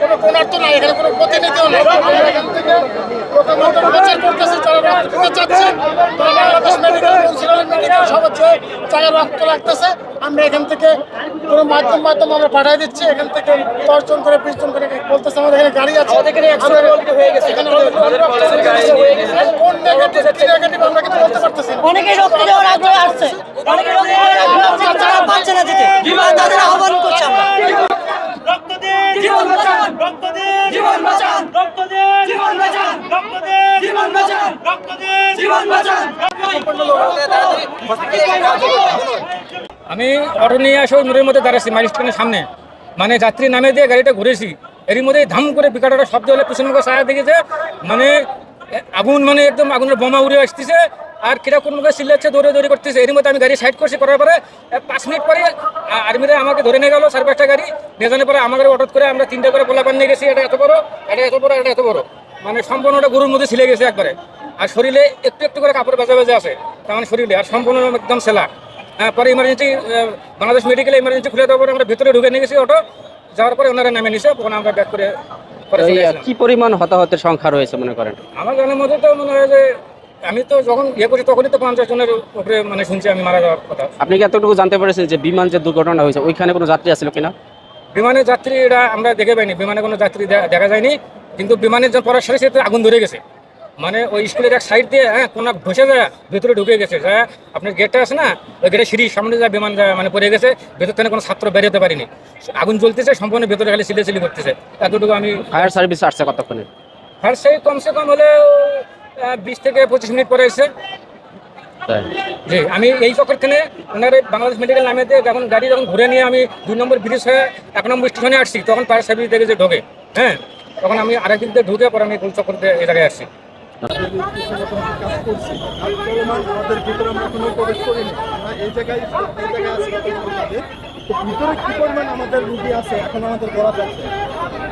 কোনো কোনার্থ নাই এখানে কোনো প্রতিনিধিও নেই আমরা এখান থেকে লাগতেছে আমরা এখান থেকে কোনো মাধ্যম মাধ্যম আমরা পাঠিয়ে দিচ্ছি এখান থেকে দশ জন করে বিশ জন করে বলতেছে আমাদের এখানে গাড়ি আছে কোন নেগেটিভ আমরা কিন্তু বলতে পারতেছি অনেকে রক্ত দেওয়ার আগ্রহে আসছে। অনেকে রক্ত দেওয়ার আগ্রহে আসছে যারা পাচ্ছে না দিতে তাদের আহ্বান করছি আমরা রক্ত দিন জীবন বাঁচান রক্ত দিন জীবন বাঁচান রক্ত দিন জীবন বাঁচান রক্ত দিন জীবন বাঁচান! জীবন বাঁচান! আমি অটো নিয়ে আসে মোড়ের মধ্যে দাঁড়াচ্ছি মাইল স্ট্যান্ডের সামনে। মানে যাত্রী নামে দিয়ে গাড়িটা ঘুরেছি। এরই মধ্যে ধাম করে বিকাটাটা শব্দ হলে পিছনে মুখে ছায়া দেখেছে। মানে আগুন মানে একদম আগুনের বোমা উড়ে আসতেছে। আর কিরা কোন মুখে চিল্লাচ্ছে দৌড়ে দৌড়ে করতেছে। এর মধ্যে আমি গাড়ি সাইড করছি করার পরে পাঁচ মিনিট পরে আর্মিরা আমাকে ধরে নিয়ে গেলো চার পাঁচটা গাড়ি। নিয়ে যাওয়ার পরে আমার গাড়ি অটোত করে আমরা তিনটা করে পোলাপান নিয়ে গেছি। এটা এত বড় এটা এত বড় এটা এত বড়। মানে সম্পূর্ণটা গরুর মধ্যে ছিলে গেছে একবারে। আর শরীরে একটু একটু করে কাপড় বেজা বেজা আছে তার মানে শরীরে। আর সম্পূর্ণ একদম সেলা। হ্যাঁ পরে ইমার্জেন্সি বাংলাদেশ মেডিকেলে ইমার্জেন্সি খুলে দেওয়ার পরে আমরা ভেতরে ঢুকে নিয়ে গেছি অটো যাওয়ার পরে ওনারা নামে নিছে তখন আমরা ব্যাক করে। কি পরিমাণ হতাহতের সংখ্যা রয়েছে মনে করেন? আমার জানার মধ্যে তো মনে হয় যে আমি তো যখন ইয়ে করছি তখনই তো পঞ্চাশ জনের উপরে মানে শুনছি আমি মারা যাওয়ার কথা। আপনি কি এতটুকু জানতে পেরেছেন যে বিমান যে দুর্ঘটনা হয়েছে ওইখানে কোনো যাত্রী আছিল কিনা? বিমানের যাত্রী এটা আমরা দেখে পাইনি বিমানে কোনো যাত্রী দেখা যায়নি। কিন্তু বিমানের যখন পড়ার সাথে সাথে আগুন ধরে গেছে। মানে ওই স্কুলের এক সাইড দিয়ে হ্যাঁ কোনো বসে যায় ভেতরে ঢুকে গেছে। যা আপনার গেটটা আছে না ওই গেটের সিঁড়ি সামনে যা বিমান যায় মানে পড়ে গেছে ভেতর থেকে কোনো ছাত্র বেরোতে পারিনি। আগুন জ্বলতেছে সম্পূর্ণ ভেতরে খালি সিলে সিলি করতেছে এতটুকু আমি ফায়ার সার্ভিস আসছে কতক্ষণে? আর সেই কমসে কম হলে বিশ থেকে পঁচিশ মিনিট পরে এসে জি আমি এই চক্কর থেকে ওনার বাংলাদেশ মেডিকেল নামে দিয়ে যখন গাড়ি যখন ঘুরে নিয়ে আমি দুই নম্বর ব্রিজ হয়ে এক নম্বর স্টেশনে আসছি তখন ফায়ার সার্ভিস দেখে যে ঢোকে। হ্যাঁ তখন আমি আরেক দিক দিয়ে ঢুকে পরে আমি গোল চক্কর দিয়ে এই জায়গায় আমাদের ভিতরে কি পরিমাণ আমাদের রুগী আছে? এখন আমাদের করা যাচ্ছে।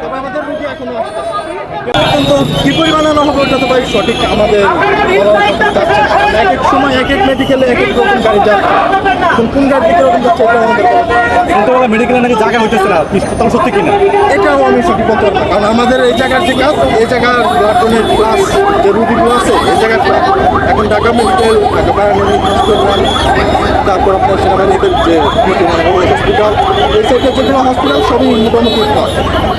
তবে আমাদের রুগী এখনও কিন্তু কি পরিমাণে আনা হবে ওটা তো ভাই সঠিক আমাদের এক এক সময় এক এক মেডিকেলে এক এক রকম গাড়ি যাচ্ছে। কোন কোন গাড়ি কীরকম যাচ্ছে এটা আমাদের। সন্ধ্যাবেলা মেডিকেলে নাকি জায়গা হইতেছে না। তাহলে সত্যি কিনা এটাও আমি সঠিক বলতে পারব। কারণ আমাদের এই জায়গার যে কাজ এই জায়গার ব্লাড ডোনেট ক্লাস যে রুগীগুলো আছে এই জায়গার এখন Dhaka medical Dhaka paramedic hospital তারপর আপনার সেনাবাহিনীদের যে হসপিটাল এই সাইডে যেগুলো হসপিটাল সবই মোটামুটি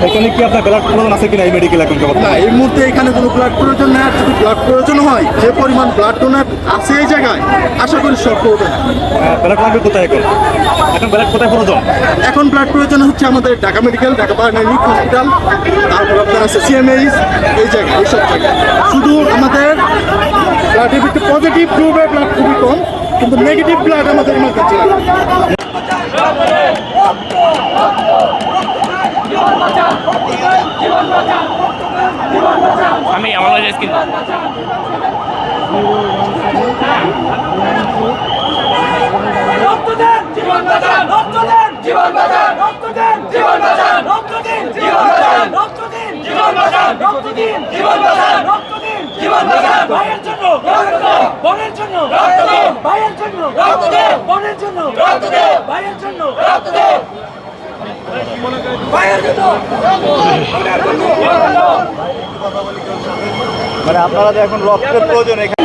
এখানে কি আপনার ব্লাড প্রয়োজন আছে কিনা এই মেডিকেল এখন না এই মুহূর্তে এখানে কোনো ব্লাড প্রয়োজন নেই যদি ব্লাড প্রয়োজন হয় যে পরিমাণ ব্লাড ডোনার আছে এই জায়গায় আশা করি শর্ট করবে ব্লাড লাগবে কোথায় এখন? এখন ব্লাড কোথায় প্রয়োজন? এখন ব্লাড প্রয়োজন হচ্ছে আমাদের Dhaka medical Dhaka paramedic hospital তারপর আপনার আছে সিএমএইচ এই জায়গায় এইসব জায়গায়। শুধু আমাদের ভিতরে পজিটিভ গ্রুপের ব্লাড খুবই কম কিন্তু নেগেটিভ ব্লাড আমাদের লাগে আমি আমার কাছে স্কিন ভাইয়ের জন্য। রক্ত জন্য। ভাইয়ের জন্য। রক্ত জন্য। ভাইয়ের জন্য রক্ত দেন ভাইয়ের জন্য মানে আপনারা তো এখন রক্তের প্রয়োজন এখানে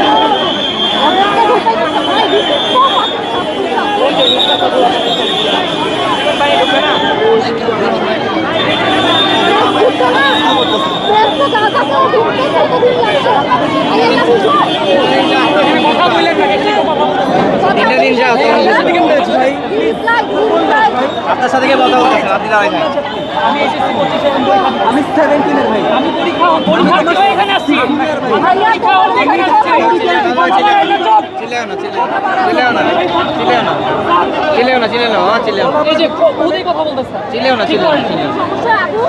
আপনার সাথে কে কথা বলছেন আপনি দাঁড়াই আমি সেভেন্টিনের ভাই। আমি পরীক্ষা পরীক্ষা এখানে আসছি। পরীক্ষা এখানে আসছি। চিলেও না চিলেও না চিলেও না চিলেও না চিলেও না হ্যাঁ চিলেও না এই যে ওদের কথা বলতেছে? চিলেও না চিলেও না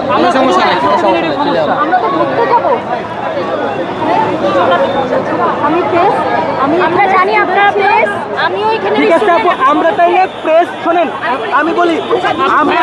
কোনো সমস্যা নাই কোনো সমস্যা নাই চিলেও আমরা তো ঘুরতে যাব। আমি প্রেস আমি আমরা জানি আপনারা প্রেস আমিও এখানে ঠিক আছে আপু আমরা তাইলে প্রেস শোনেন আমি বলি আমরা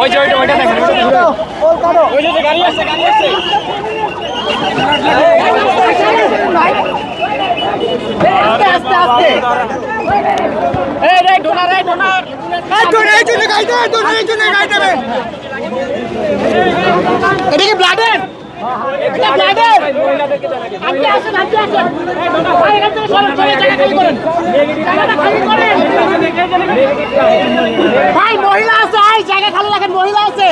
ওই যে ওইটা ওইটা দেখেন ওই যে গাড়ি আসছে গাড়ি আসছে এই রে ডোনা রে ডোনা এটা কি ব্লাডের এটা ব্লাডের আপনি আসেন আপনি আসেন। এই ভাই, এখান থেকে সরেন সরে জায়গা খালি করেন। জায়গাটা খালি করেন। ভাই, মহিলা আছে, এই জায়গা খালি রাখেন, মহিলা আছে।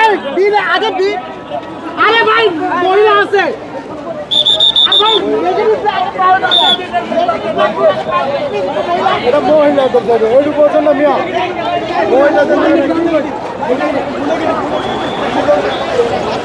এই বিল আগে বি আরে ভাই, মহিলা আছে। এদিকে এটা মহিলাদের মহিলাদের Thank you.